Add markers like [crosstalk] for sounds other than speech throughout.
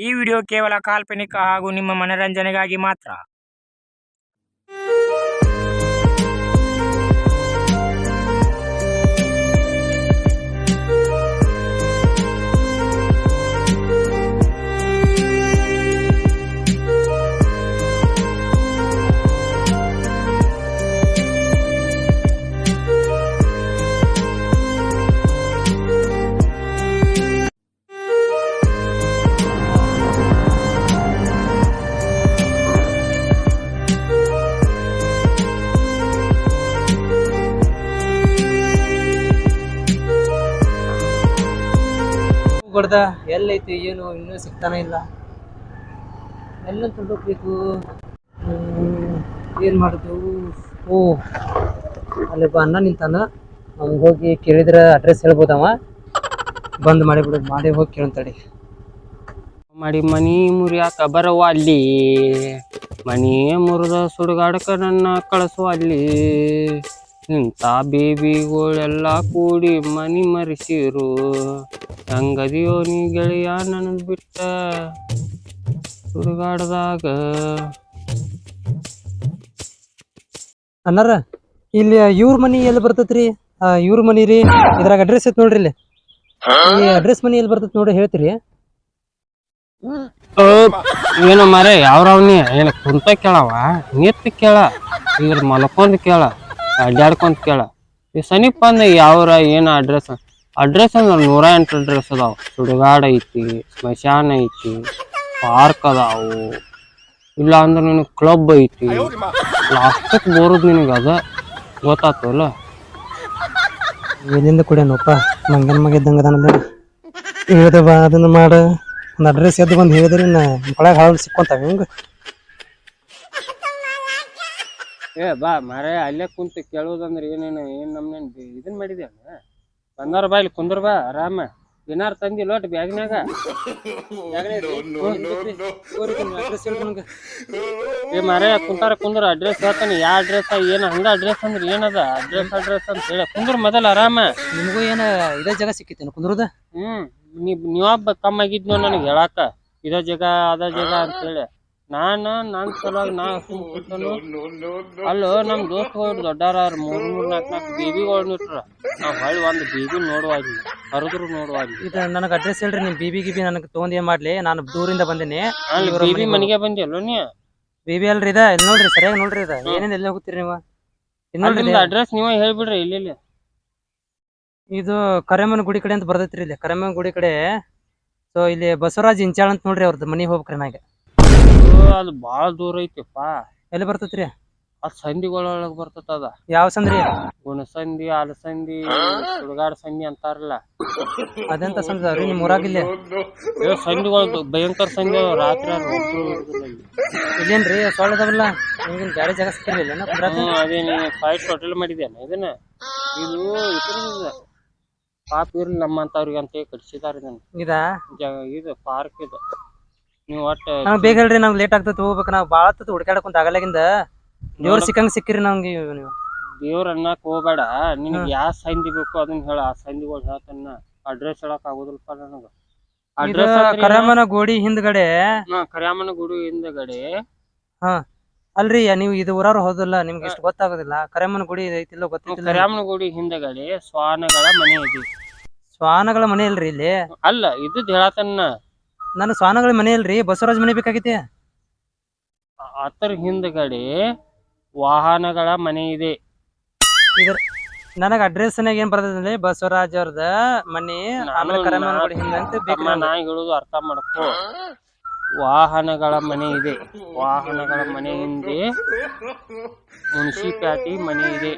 ಈ ವಿಡಿಯೋ ಕೇವಲ ಕಾಲ್ಪನಿಕ ಹಾಗೂ ನಿಮ್ಮ ಮನರಂಜನೆಗಾಗಿ ಮಾತ್ರ. ಹೊಡ್ದ ಎಲ್ಲೈತಿ, ಏನು, ಇನ್ನೂ ಸಿಗ್ತಾನೆ ಇಲ್ಲ. ಎಲ್ಲ ಹೋಗ್ಬೇಕು ಏನು ಮಾಡುದು? ಓ, ಅಲ್ಲಿ ಒಬ್ಬ ಅಣ್ಣ ನಿಂತಾನ. ಅವ್ನಿಗೆ ಹೋಗಿ ಕೇಳಿದ್ರೆ ಅಡ್ರೆಸ್ ಹೇಳ್ಬೋದವ ಬಂದ್ ಮಾಡಿಬಿಡು ಮಾಡಿ ಹೋಗಿ ಕೇಳಂತಡಿ ಮಾಡಿ ಮನಿ ಮುರಿಯಾಕ ಬರವ ಅಲ್ಲಿ. ಮನಿ ಮುರಿದ ಸುಡುಗಾಡಕ ನನ್ನ ಕಳಿಸುವ ಅಲ್ಲಿ. ಇಂಥ ಬೇಬಿಗಳೆಲ್ಲ ಕೂಡಿ ಮನಿ ಮರಿಸಿರು. ಹಂಗದಿಯೋ ನೀ ಗೆಳೆಯ ನನ್ನ ಬಿಟ್ಟ ಸುಡುಗಾಡದಾಗ ಅನ್ನಾರ ಇಲ್ಲಿ ಇವ್ರ ಮನಿ ಎಲ್ಲಿ ಬರ್ತೈತ್ರಿ? ಆ, ಇವ್ರ ಮನಿ ರೀ ಇದ್ರಾಗ ಅಡ್ರೆಸ್ ಐತ್ ನೋಡ್ರಿ ಇಲ್ಲಿ. ಈ ಅಡ್ರೆಸ್ ಮನಿ ಎಲ್ಲಿ ಬರ್ತೈತಿ ನೋಡಿ ಹೇಳ್ತೀರಿ. ಏನು ಮರೆ ಯಾವ್ರವ್ನಿ? ಏನು ಕುಂತ ಕೇಳವ ನಿತ್ ಕೇಳ ಇದ್ರ ಮಲ್ಕೊಂಡ್ ಕೇಳ. ಅಡ್ಡಾಡ್ಕೊಂತ ಕೇಳ. ಈ ಸಮೀಪ ಅಂದ್ರೆ ಯಾವ್ರ ಏನ ಅಡ್ರೆಸ್ ಅಡ್ರೆಸ್ ಅಂದ್ರೆ ನೂರ ಎಂಟು ಅಡ್ರೆಸ್ ಅದಾವ. ಸುಡುಗಾಡ ಐತಿ, ಸ್ಮಶಾನ ಐತಿ ಪಾರ್ಕ್ ಅದಾವು. ಇಲ್ಲ ಅಂದ್ರೆ ನಿನಗೆ ಕ್ಲಬ್ ಐತಿ. ಲಾಸ್ಟಕ್ ಬರೋದು ನಿನಗೆ ಅದ. ಗೊತ್ತಾತಲ್ಲ ಎಲ್ಲಿಂದ ಕುಡಿಯೋನಪ್ಪ? ಮಂಗನ ಮಗ ಇದ್ದಂಗ ಅದಾನಲ್ಲ ಹೇಳ್ದೆ ಬಾ ಅದನ್ನ ಮಾಡ. ಒಂದು ಅಡ್ರೆಸ್ ಎದ್ದು ಬಂದು ಹೇಳಿದ್ರೆ ನಾ ಒಳಗೆ ಹಾಳು ಸಿಕ್ಕೊಂತಾವೆ ಹಿಂಗ? ಏ ಬಾ ಮರೆ ಅಲ್ಲೇ ಕುಂತು ಕೇಳೋದಂದ್ರೆ ಏನೇನು ಏನ್ ನಮ್ನೇನ್ ಇದನ್ನ ಇದನ್ ಮಾಡಿದ್ಯಾನ ಬಂದಾರ ಬಾ ಇಲ್ಲಿ ಕುಂದ್ರ ಬಾ ಆರಾಮ. ಏನಾರು ತಂದಿ ಲೋಟ್ ಬ್ಯಾಗ್ನ್ಯಾಗ. ಏ ಮರೆ ಕುಂತಾರ ಕುಂದ್ರ ಅಡ್ರೆಸ್ ಹೇಳ್ತಾನೆ. ಯಾ ಅಡ್ರೆಸ್ ಏನು ಹಂಗ ಅಡ್ರೆಸ್ ಅಂದ್ರೆ ಏನದ? ಅಡ್ರೆಸ್ ಅಡ್ರೆಸ್ ಅಂತ ಹೇಳಿ. ಕುಂದ್ರ ಮೊದಲ ಆರಾಮ. ನಿಮಗೂ ಏನ ಇದೇ ಜಾಗ ಸಿಕ್ಕಿತ್ತೇನು ಕುಂದ್ರದ? ಹ್ಮ್ ನೀ ನೀವೊಬ್ಬ ಕಮ್ಮಿ ಆಗಿದ್ನೋ ನನಗೆ ಹೇಳಾಕ. ಇದೇ ಜಾಗ ಅದ ಜಾಗ ಅಂತ ಹೇಳಿ. ನಾನು ನನ್ ಸಲುವಾಗಿ ನಾ ಸುಮ್ ಕೂತನು. ಅಲ್ಲೋ ನಮ್ ದೋಸ್ತ ದೊಡ್ಡಾರ ಮೂರ್ ಮೂರ್ ನಾಲ್ಕು ನಾಲ್ಕು ಬೇಬಿಗಳು ಇಟ್ರ ನಾವ್ ಹೊಳ್ಳಿ ಒಂದ್ ಬೇಬಿ ನೋಡುವಾಗಿ ಹರಿದ್ರು ನೋಡುವಾಗಿ ಇದು ನನಗೆ ಅಡ್ರೆಸ್ ಹೇಳ್ರಿ ನಿಮ್ ಬಿಬಿ ಗಿಬಿ ನನಗೆ ತೊಗೊಂಡ್ ಏನ್ ಮಾಡ್ಲಿ? ನಾನು ದೂರಿಂದ ಬಂದೇನಿ. ಅಲ್ಲಿ ಬೇಬಿ ಮನೆಗೆ ಬಂದಿ ಬಂದಿಯಲ್ಲೋ ನೀ? ಬೇಬಿ ಅಲ್ರಿ ಇದ ಇಲ್ಲಿ ನೋಡ್ರಿ ಸರಿಯಾಗಿ ನೋಡ್ರಿ ಇದ. ಏನೇನ್ ಎಲ್ಲಿ ಹೋಗ್ತೀರಿ ನೀವು? ಇದ್ ನೋಡ್ರಿ ನಿಮ್ದು ಅಡ್ರೆಸ್ ನೀವ್ ಹೇಳ್ಬಿಡ್ರಿ ಇಲ್ಲಿ ಇಲ್ಲಿ ಇದು ಕರೆಮನ್ ಗುಡಿ ಕಡೆ ಅಂತ ಬರ್ತೈತ್ರಿ ಇಲ್ಲಿ ಕರೆಮನ್ ಗುಡಿ ಕಡೆ. ಸೊ ಇಲ್ಲಿ ಬಸವರಾಜ್ ಇಂಚಾಳ್ ಅಂತ ನೋಡ್ರಿ ಅವ್ರದ್ದು ಮನಿ ಹೋಗ್ಬೇಕ್ರಿ ನಾಗ. ಓ, ಅದು ಬಾಳ ದೂರ ಐತಿಪ್ಪ. ಎಲ್ಲಿ ಬರ್ತೈತ್ರಿ? ಅದ್ ಸಂಧಿಗಳೊಳಗ್ ಬರ್ತದ ಅದ. ಯಾವ ಸಂದ್ರಿ? ಗುಣಸಂಧಿ ಅಲಸಂಧಿ ಸುಡುಗಾಡ ಸಂಧಿ ಅಂತಾರಲ್ಲ. ಅದೆಂತ ಸಂದ್ರಿ ನಿಮ್ ಊರಾಗಿಲ್ಲ ಏ ಸಂಧಿಗಳು ಭಯಂಕರ ಸಂಧಿ ಅದಾವ. ರಾತ್ರಿ ಆದ್ರೆ ಒಬ್ರು ಇರುದಿಲ್ಲ ಇಲ್ಲಿ. ಇಲ್ಲೇನ್ರಿ ಸೊಳ್ಳದವಲ್ಲ ನಿಮ್ಗೆ ಬ್ಯಾರೆ ಜಾಗ ಸಿಕ್ಕಿರ್ಲಿಲ್ಲ ಏನ ಕುಂದ್ರಾಕ? ಹ್ಮ್ ಅದೇ ನೀ ಫೈಟ್ ಹೋಟೆಲ್ ಮಾಡಿದ್ಯಾನ ಇದನ್ನ? ಇದು ಇದ್ರದ್ದು. ಪಾಪ ಇರ್ಲಿ ನಮ್ಮಂತವ್ರಿಗೆ ಅಂತ ಕಟ್ಸಿದಾರ ಇದನ್ನ. ಇದಾ? ಜ- ಇದು ಪಾರ್ಕ್ ಇದು. ನೀವು ಒಟ್ಟ ನಮ್ಗ್ ಬೇಗ ಹೇಳ್ರಿ ನಮ್ಗ್ ಲೇಟ್ ಆಗ್ತೈತಿ ಹೋಗ್ಬೇಕು ನಾವ್ ಬಾಳ ಹುಡ್ಕ್ಯಾಡ ಹುಡ್ಕಾಡಕೊಂತ ಆಗಲಾಗಿಂದ. ದೇವ್ರ ಸಿಕ್ಕಂಗ್ ಸಿಕ್ಕಿರಿ ನಮ್ಗೆ ನೀವು. ದೇವ್ರ ಅನ್ನಕ್ ಹೋಗ್ಬೇಡ. ನಿನಗೆ ಯಾವ ಸಂಧಿ ಬೇಕು ಅದನ್ನ ಹೇಳ. ಆ ಸಂಧಿಗಳು ಹೇಳ್ತಾನ ಅಡ್ರೆಸ್ ಹೇಳಕ್ ಆಗುದಿಲ್ಲಪ್ಪ ನನಗ. ಇದು ಅಡ್ರೆಸ್ ಗುಡಿ ಗೋಡಿ ಹಿಂದ್ಗಡೆ ಕರ್ಯಾಮನ ಗುಡಿ ಹಿಂದಗಡೆ. ಅಲ್ರಿ ನೀವು ಇದು ಊರವ್ರು ಹೋದಿಲ್ಲ ನಿಮ್ಗೆ ಇಷ್ಟು ಗೊತ್ತಾಗೋದಿಲ್ಲ. ಕರ್ಯಾಮನ ಗುಡಿ ಐತಿಲ್ಲ ಗೊತ್ತಿಲ್ಲ ಕರ್ಯಾಮನ ಗುಡಿ ಹಿಂದಗಡೆ ಶ್ವಾನಗಳ ಮನೆ ಇದೆ. ಶ್ವಾನಗಳ ಮನೆ ಇಲ್ರಿ ಇಲ್ಲಿ? ಅಲ್ಲ ಇದ್ದದ್ ಹೇಳತನ್ನ ನಾನು ಸ್ವಾನಗಳ ಮನೆ ಇಲ್ರಿ ಬಸವರಾಜ್ ಮನೆ ಬೇಕಾಗೈತಿ ಅದರ ಹಿಂದ್ಗಡೆ ವಾಹನಗಳ ಮನೆ ಇದೆ. ಇದ್ರ ನನಗ ಅಡ್ರೆಸ್ ಏನ್ ಬರ್ತದೆ ಬಸವರಾಜ್ ಅವ್ರದ ಮನೆ ಆಮೇಲೆ ನಾನು- ಬೇಕು ತಮ್ಮ ನಾ ಹೇಳುದು ಅರ್ಥ ಮಾಡ್ಕೋ. ವಾಹನಗಳ ಮನೆ ಇದೆ. ವಾಹನಗಳ ಮನೆ ಹಿಂದೆ ಮುನ್ಸಿಪಾಲಿಟಿ ಮನೆ ಇದೆ.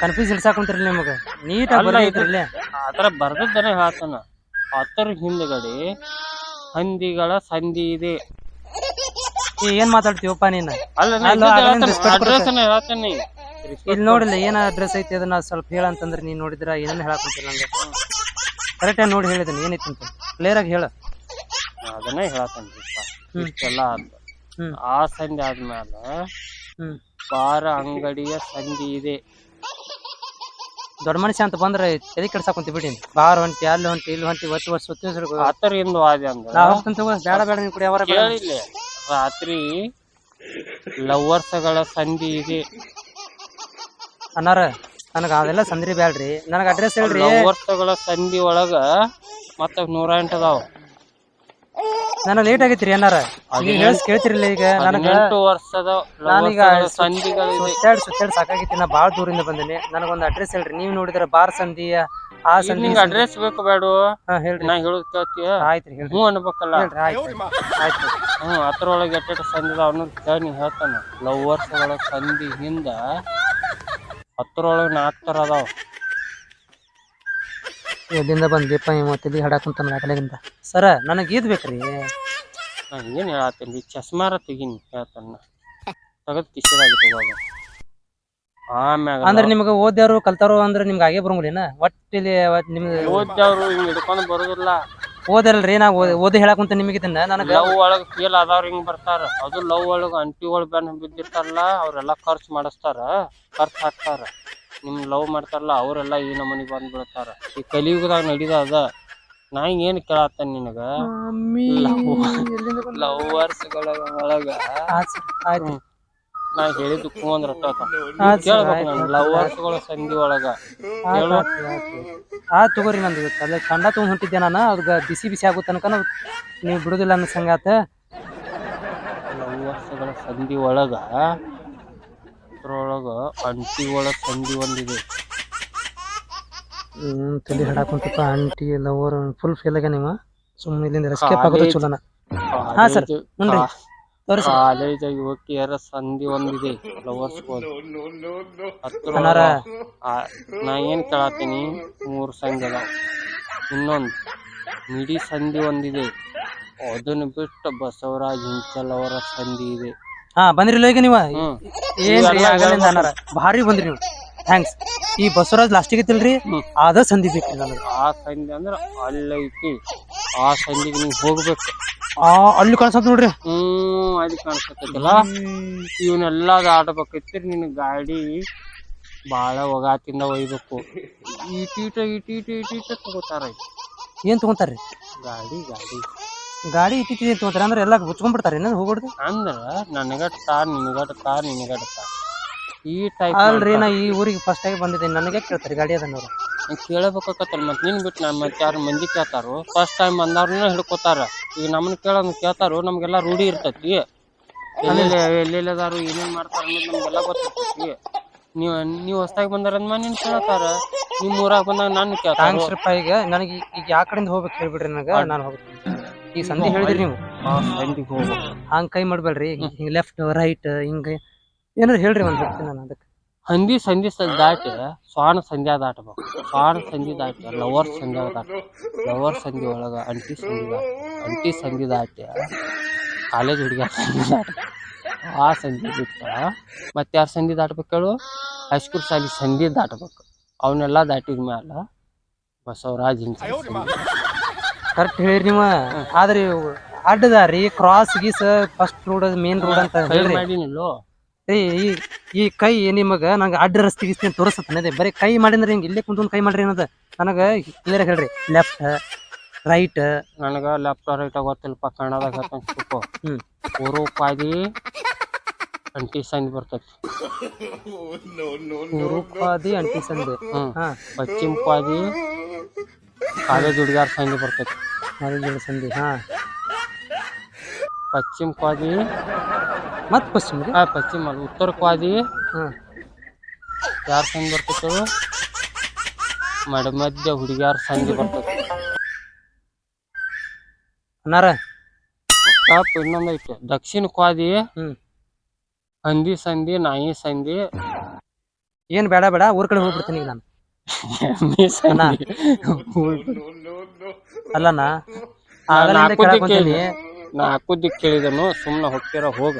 ಕನ್ಫ್ಯೂಸ್ ಇಡ್ಸಾಕೊಂತಿರ್ಲಿ ನಿಮಗ. ನೀಟಾಗಿ ಅಲ್ಲ ಅದರ ಬರ್ದದ್ದನೆ ಹೇಳ್ತಾನ. ಅದರ ಹಿಂದಗಡೆ ಹಂದಿಗಳ ಸಂಧಿ ಇದೆ. ಏ, ಏನ್ ಮಾತಾಡ್ತೀವಪ್ಪ ನೀನ್? ಅಲ್ಲ ಅಲ್ಲ, ಅದನ್ನ respect ಅಡ್ರೆಸ್ ಹೇಳ್ತಾನೆ ಇಲ್ಲಿ ನೋಡಿಲ್ಲ ಏನ ಅಡ್ರೆಸ್ ಐತಿ ಅದನ್ನ ಸ್ವಲ್ಪ ಹೇಳ ಅಂತಂದ್ರೆ ನೀನ್ ನೋಡಿದ್ರ ಏನೇನ್ ಹೇಳಕ್ ನಂಗೆ. ಕರೆಕ್ಟ್ ಆಗಿ ನೋಡಿ ಹೇಳಿದೀನಿ ಏನೈತಿ ಅಂತ. ಕ್ಲಿಯರ್ ಆಗಿ ಹೇಳ. ಅದನ್ನೇ ಹೇಳ ಇಷ್ಟೆಲ್ಲ ಆತು. ಹ್ಮ್. ಆ ಸಂಧಿ ಆದ್ಮೇಲೆ ಹ್ಮ್. ಬಾರ ಅಂಗಡಿಯ ಸಂಧಿ ಇದೆ. ದೊಡ್ಡ ಮನುಷ್ಯ ಅಂತ ಬಂದ್ರೆ ತಲೆ ಕೆಡ್ಸಾಕಂತ ಬಿಡಿ. ಬಾರ್ ಹೊಂಟಿ ಅಲ್ಲಿ ಹೊಂಟಿ ಇಲ್ಲಿ ಹೊಂಟಿ ಒತ್ತು ವರ್ಷ ಸುತ್ತ ರಾತ್ರಿ ಲವರ್ಸ್ಗಳ ನಾ ಹೋಗ್ತಂತ ತಗೋ ಬೇಡ ಬೇಡ ನಿನ್ ಕೂಡ ಯಾವಾರ ಬೇಡ. ಕೇಳಿಲ್ಲ. ರಾತ್ರಿ ಲವರ್ಸ್ಗಳ ಸಂಧಿ ಇದೆ. ಅನ್ನಾರ ನನಗ ಅದೆಲ್ಲ ಸಂದ್ರಿ ಬ್ಯಾಡ್ರಿ ನನಗ ಅಡ್ರೆಸ್ ಹೇಳ್ರಿ. ಲವರ್ಸ್ಗಳ ಸಂಧಿ ಒಳಗ ಮತ್ತ ನೂರ ಎಂಟು ಅದಾವ. ನನಗ ಲೇಟ್ ಆಗೈತ್ರಿ ಏನಾರ ಕೇಳ್ತಿರಲಿಲ್ಲ ಹೇಳ್ಸ್ ಕೇಳ್ತಿರಿಲ್ಲ ಈಗ ನನಗೆ. ಎಂಟು ವರ್ಷದ ನಾನೀಗ ಸುತ್ತಾಡ್ ಸುತ್ತಾಡ್ ಸಾಕಾಗೈತಿ ನಾ ಬಾಳ ದೂರಿಂದ ಬಂದಿನಿ. ನನಗೊಂದು ಅಡ್ರೆಸ್ ಹೇಳ್ರಿ. ನೀವ್ ನೋಡಿದ್ರ ಬಾರ್ ಸಂಧಿ ಆ ಸಂಧಿ ನಿಂಗೆ ಅಡ್ರೆಸ್ ಬೇಕು ಬೇಡ ಹೇಳ್ರಿ. ನಾ ಹೇಳೋದ್ ಕೇಳ್ತೀಯ? ಆಯ್ತ್ರಿ ಹೇಳ್ರಿ. ಹ್ಞೂ ಅನ್ಬೇಕಲ್ಲ. ಆಯ್ತು ಆಯ್ತು ಹ್ಞೂ ಅದ್ರೊಳಗೆ ಎಟ್ಟೆಟ್ಟು ಸಂಧಿ ಅವನು ಕೇಳಿ ಹೇಳ್ತಾನೆ ಹೇಳ್ತಾನ. ಲವರ್ಸ್ಗಳ ಸಂಧಿ ಹಿಂದ ಹತ್ತರೊಳಗೆ ನಾಲ್ಕು ಥರ ಅದಾವ. ಎಲ್ಲಿಂದ ದೀಪ ತಲಿ ಹಡಾಕುಂತ ನಾಗಲಿಂದ ಸರ ನನಗ್ ಇದ್ ಬೇಕ್ರಿ. ನಾ ಏನು ಹೇಳತ್ತೀನಿ ಚಸ್ಮಾರ ತೆಗೀನಿ ಹೇಳ್ತಾನ. ತಗದ್ ಕಿಶೆದಾಗಿ ತಗೋದು ಆಮ್ಯಾಗ ಅಂದ್ರ ನಿಮ್ಗ ಓದ್ಯಾರು ಕಲ್ತಾರೋ ಅಂದ್ರ ನಿಮ್ಗ ಆಗೇ ಬರಂಗಿಲ್ಲ ಒಟ್ಟಿಲಿ ಅವತ್ ನಿಮ್ಗ ಓದ್ದವ್ರು ಹಿಂಗ್ ಹಿಡ್ಕೊಂಡು ಬರೋದಿಲ್ಲ. ಓದಲ್ರಿ ನಾ ಓದ್- ಓದಿ ನಿಮಗೆ ತಿನ್ನ ನನಗೆ ಲವ್ ಒಳಗ್ ಫೀಲ್ ಆದವ್ರು ಹಿಂಗ್ ಬರ್ತಾರ. ಅದು ಲವ್ ಒಳಗ್ ಅಂಟಿಗಳು ಬೆನ್ ಬಿದ್ದಿರ್ತಾರಲ್ಲ ಅವ್ರೆಲ್ಲಾ ಖರ್ಚು ಮಾಡಿಸ್ತಾರ ಖರ್ಚು ಹಾಕ್ತಾರ. ನಿಮ್ ಲವ್ ಮಾಡ್ತಾರಲ್ಲ ಅವರೆಲ್ಲ ಈ ನಮನಿ ಬಂದ್ ಬಿಡ್ತಾರ ಈ ಕಲಿಯುಗದಾಗ ನಡೀದ ಅದ. ನಾ ಏನ್ ಕೇಳತ್ತ ನಿನಗ? ಲವರ್ಸ್ಗಳ ಒಳಗ ನಾ ಹೇಳಿದ್ದು ಕೂ ಅಂದ್ರ ಕೇಳ್ಬೇಕು ನಾನು ಲವರ್ಸ್ಗಳ ಸಂಧಿ ಒಳಗ. ಆ ತಗೋರಿ ನಂದು. ಕಂಡ ತುಂಬ ತಗೊಂಡ್ ಹೊಂಟಿದ್ದೆ ನಾನು. ಅದ್ಗ ಬಿಸಿ ಬಿಸಿ ಆಗೋ ತನಕ ನೀವು ಬಿಡುದಿಲ್ಲ ಅನ್ನೋ ಸಂಗಾತ ಲವರ್ಸ್ಗಳ ಸಂಧಿ ಒಳಗ ಅದ್ರೊಳಗ ಅಂಟಿ ಒಳಗ ಸಂಧಿ ಒಂದಿದೆ. ಹ್ಮ್ ತಲೆ ಹಡಾಕುಂತಪ್ಪ ಆಂಟಿ ಲವರ್ ಫುಲ್ ಫೇಲ್ ನೀವು ಸುಮ್ಮನೆ ಇಲ್ಲಿಂದ ಎಸ್ಕೇಪ್ ಆಗೋದು ಚಲೋನ. ಹಾ, ಸರ್. ತೋರಿಸಿ ಕಾಲೇಜ್ ಯುವಕಿಯರ ಸಂಧಿ ಒಂದಿದೆ. ಲವರ್ಸ್ ಅಣ್ಣಾರ. ನಾ ಏನ್ ಕೇಳತ್ತೀನಿ ಮೂರ್ ಸಂಧಿ ಇನ್ನೊಂದ್ ಮಿಡಿ ಸಂಧಿ ಒಂದಿದೆ. ಅದನ್ನ ಬಿಟ್ಟು ಬಸವರಾಜ್ ಹಿಂಚಲ್ ಅವರ ಸಂಧಿ ಇದೆ. ಹಾ ಬಂದ್ರಿ ಈಗ ನೀವು. ಹ್ಮ್. ಏನ್ರಿ ಇವೆಲ್ಲ ಆಗಲಿಂದ ಅನ್ನಾರ ಭಾರಿ ಬಂದ್ರಿ ನೀವು ಥ್ಯಾಂಕ್ಸ್ ಈ ಬಸವರಾಜ್ ಲಾಸ್ಟಿಗೆ ತಿಳ್ರಿ ಆದ ಅದ ಸಂಧಿ ಬೇಕ್ರಿ ನನಗೆ ಆ ಸಂಧಿ ಅಂದ್ರ ಅಲ್ಲೈತಿ. ಆ ಸಂಧಿಗೆ ನೀವು ಹೋಗ್ಬೇಕು. ಆ ಅಲ್ಲಿ ಕಾಣಿಸ್ತ ನೋಡ್ರಿ. ಹ್ಮ್ ಅಲ್ಲಿ ಕಾಣಿಸ್ತೈತಲ್ಲ ಇವನ್ನೆಲ್ಲ ಆಡ್ಬೇಕೈತಿ ನಿನ್ನ ಗಾಡಿ. ಬಾಳ ಒಗಾತಿಂದ ಒಯ್ಬೇಕು. ಇಟೀಟ ಇಟೀಟ ಇಟೀಟ ತಗೋತಾರ. ಏನ್ ತಗೋತಾರ್ರಿ? ಗಾಡಿ ಗಾಡಿ. ಗಾಡಿ ಇಟ್ಟಿಟ್ಟಿದೆ ತಗೊಂತಾರ ಅಂದ್ರೆ ಎಲ್ಲ ಮುಚ್ಕೊಂಡ್ಬಿಡ್ತಾರ ಇನ್ನೊಂದು ಹೋಗ್ಬಿಡ್ದು. ಅಂದ್ರ ನನಗಟ್ ತಾರ್ ನಿನಗಟ್ ತಾರ್ ನಿನಗಟ್ ಕಾರ್. ಈ ಟೈಪ್ ಅಲ್ರಿ ನಾ ಈ ಊರಿಗೆ ಫಸ್ಟ್ ಆಗಿ ಬಂದಿದ್ದೀನಿ. ನನಗೆ ಕೇಳ್ತಾರೆ ಗಾಡಿ ಅದನ್ನವ್ರು ಕೇಳಬೇಕಾಗತ್ತಲ್ಲ ಮತ್ತೆ ನಿನ್ ಬಿಟ್ಟು ನಮ್ಮ ಮತ್ತೆ ಯಾರು ಮಂದಿ ಕೇಳ್ತಾರೋ ಫಸ್ಟ್ ಟೈಮ್ ಬಂದವ್ರನ್ನ ಹಿಡ್ಕೋತಾರ. ಈಗ ನಮ್ಮನ್ನ ಕೇಳೋದ್ ಕೇಳ್ತಾರೋ ನಮ್ಗೆಲ್ಲ ರೂಢಿ ಇರ್ತೈತಿ. ಎಲ್ಲೆಲ್ಲಿ ಎಲ್ಲೆಲ್ಲದಾರು ಏನೇನ್ ಮಾಡ್ತಾರ ಅನ್ನೋದು ನಮ್ಗೆಲ್ಲ ಗೊತ್ತಿರ್ತೈತಿ. ನೀವು ನೀವ್ ಹೊಸ್ದಾಗಿ ಬಂದಾರ ಅಂದ್ಮೇಲೆ ನಿನ್ ಕೇಳ್ತಾರ. ನಿಮ್ ಊರಾಗ ಬಂದಾಗ ನಾನು ಕೇಳ್ತಾರ? ಥ್ಯಾಂಕ್ಸ್ ಈಗ. ನನಗೆ ಈಗ ಯಾವ ಕಡೆಯಿಂದ ಹೋಗ್ಬೇಕು ಹೇಳ್ಬಿಡ್ರಿ ನನಗೆ. ನಾನು ಹೋಗ್ತೀನಿ. ಈ ಸಂಧಿ ಹೇಳಿದ್ರಿ ನೀವು? ಹಂಗ ಕೈ ಮಾಡ್ಬೇಡ್ರಿ ಹಿಂಗ್ ಲೆಫ್ಟ್ ರೈಟ್ ಹಿಂಗ ಏನಾರ ಹೇಳ್ರಿ ಒಂದ್ ನಾನು ಅದಕ್ಕೆ. ಹಂದಿ ಸಂಧಿ ಸ ದಾಟಿ ಸ್ವಾಣ ಸಂಧ್ಯಾ ದಾಟಬೇಕು. ಸ್ವಾಣ ಸಂಧಿ ದಾಟಿ ಲವರ್ ಸಂಧ್ಯಾ ದಾಟ ಲವರ್ ಸಂಧಿ ಒಳಗ ಅಂಟಿ ಸಂಧಿ ದಾಟ ಅಂಟಿ ಸಂಧಿ ದಾಟಿ ಕಾಲೇಜ್ ಹುಡುಗ ಸಂಧಿ ದಾಟ ಆ ಸಂಧಿ ಬಿಟ್ಟ ಮತ್ತೆ ಯಾರು ಸಂಧಿ ದಾಟ್ಬೇಕು ಹೇಳು ಹೈಸ್ಕೂಲ್ ಸಾಲಿ ಸಂಧಿ ದಾಟಬೇಕು. ಅವನ್ನೆಲ್ಲ ದಾಟಿದ ಮ್ಯಾಲ ಬಸವರಾಜ್ ಹಿಂಸ ಕರೆಕ್ಟ್ ಹೇಳಿರಿ ನೀವು. ಆದ್ರೆ ಇವು ಅಡ್ಡದಾರಿ ಕ್ರಾಸ್ ಗೀಸ್ ಫಸ್ಟ್ ರೋಡ್ ಮೇನ್ ರೋಡ್ ಅಂತ ಹೇಳ್ರಿ. ಮಾಡಿನಿಲ್ಲೋ ಏ ಈ ಈ ಕೈ ನಿಮಗ ನಂಗೆ ಅಡ್ಡ ರಸ್ತೆ ಗಿಸ್ತಿ ತೋರಿಸ್ತದೆ ಬರೀ ಕೈ ಮಾಡಿದ್ರೆ ಹಿಂಗೆ ಇಲ್ಲೇ ಕುಂತ್ಕೊಂಡು ಕೈ ಮಾಡ್ರಿ ಅನ್ನೋದು ನನಗೆ ಕ್ಲಿಯರ್ ಹೇಳ್ರಿ. ಲೆಫ್ಟ್ ರೈಟ್ ನನಗ ಲೆಫ್ಟ್ ರೈಟ್ ಗೊತ್ತಿಲ್ಲಪ್ಪ ಕನ್ನಡದಾಗ ಹೇಳ್ತಾನೆ ಹ್ಮ್. ಅಂಟಿ ಸಂಧಿ ಬರ್ತೈತಿ. ರೂಪಾದಿ ಅಂಟಿ ಸಂದ್ ಹ್ಮ್. ಹಾ. ಪಶ್ಚಿಮಕ್ಕಾಗಿ ಕಾಲೇಜ್ ಹುಡುಗಾರ ಸಂಧಿ ಬರ್ತೈತಿ. ನಾಲ್ಕು ಸಂಧಿ ಹಾ. ಪಶ್ಚಿಮ ಕ್ವಾದಿ ಮತ್ ಪಶ್ಚಿಮ ಹಾ ಪಶ್ಚಿಮ ಉತ್ತರ ಕ್ವಾದಿ ಹಾ. ಯಾರ ಸಂಧಿ ಬರ್ತೈತೆ ಮಡ ಮಧ್ಯ ಹುಡುಗಿಯಾರ ಸಂಧಿ ಬರ್ತೈತಿ. ಅನ್ನಾರ? ಟಾಪ್ ಇನ್ನೊಂದು ಐತೆ. ದಕ್ಷಿಣ ಕ್ವಾದಿ ಹ್ಮ್. ಹಂದಿ ಸಂಧಿ ನಾಯಿ ಸಂಧಿ. ಏನು ಬೇಡ ಬೇಡ ಊರ್ ಕಡೆ ಹೋಗ್ಬಿಡ್ತೀನಿ ಈಗ ನಾನು. ಸಂಧಿ ಅಲ್ಲಣ್ಣ. ಆಗಲಿಂದ ನಾ ಕೇಳಿದನು ಸುಮ್ಮನೆ ಹೋಗ್ತಿರ ಹೋಗ.